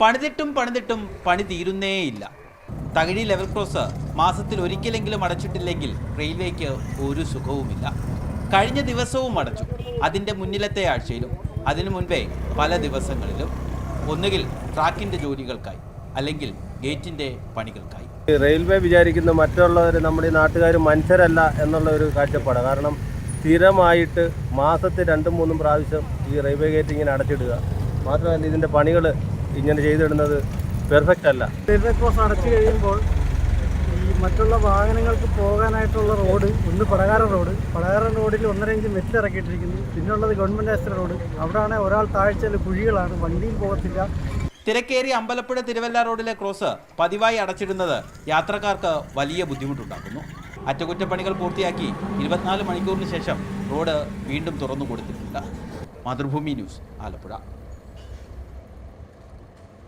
പണിതിട്ടും പണിതിട്ടും പണി തീരുന്നേയില്ല. Thakazhi level cross മാസത്തിൽ ഒരിക്കലെങ്കിലും അടച്ചിട്ടില്ലെങ്കിൽ റെയിൽവേക്ക് ഒരു സുഖവുമില്ല. കഴിഞ്ഞ ദിവസവും അടച്ചു. അതിന്റെ മുന്നിലത്തെ ആഴ്ചയിലും അതിനു മുൻപേ പല ദിവസങ്ങളിലും. ഒന്നുകിൽ ട്രാക്കിന്റെ ജോലികൾക്കായി അല്ലെങ്കിൽ ഗേറ്റിന്റെ പണികൾക്കായി. റെയിൽവേ വിചാരിക്കുന്ന മറ്റുള്ളവർ നമ്മുടെ നാട്ടുകാർ മനുഷ്യരല്ല എന്നുള്ള ഒരു കാഴ്ചപ്പാട്. കാരണം സ്ഥിരമായിട്ട് മാസത്തിൽ രണ്ടും മൂന്നും പ്രാവശ്യം ഈ റെയിൽവേ ഗേറ്റ് ഇങ്ങനെ അടച്ചിടുക. മാത്രമല്ല ഇതിന്റെ പണികൾ ഇങ്ങനെ ചെയ്തിടുന്നത് പെർഫെക്റ്റ് അല്ല. റെയിൽവേ ക്രോസ് അടച്ചു കഴിയുമ്പോൾ ഈ മറ്റുള്ള വാഹനങ്ങൾക്ക് പോകാനായിട്ടുള്ള റോഡ് ഒന്ന് പടകാരൻ റോഡ് പടകാരൻ റോഡിൽ ഒന്നര ഇഞ്ച് മെറ്റ് ഇറക്കിയിട്ടിരിക്കുന്നു. പിന്നുള്ളത് ഗവൺമെന്റ് ആശുപത്രി റോഡ് അവിടെയാണ് ഒരാൾ താഴ്ചയിൽ കുഴികളാണ് വണ്ടിയിൽ പോകത്തില്ല. തിരക്കേറി അമ്പലപ്പുഴ തിരുവല്ല റോഡിലെ ക്രോസ് പതിവായി അടച്ചിടുന്നത് യാത്രക്കാർക്ക് വലിയ ബുദ്ധിമുട്ടുണ്ടാക്കുന്നു. അറ്റകുറ്റപ്പണികൾ പൂർത്തിയാക്കി ഇരുപത്തിനാല് മണിക്കൂറിന് ശേഷം റോഡ് വീണ്ടും തുറന്നു കൊടുത്തിട്ടുണ്ട് മാതൃഭൂമി ന്യൂസ് ആലപ്പുഴ.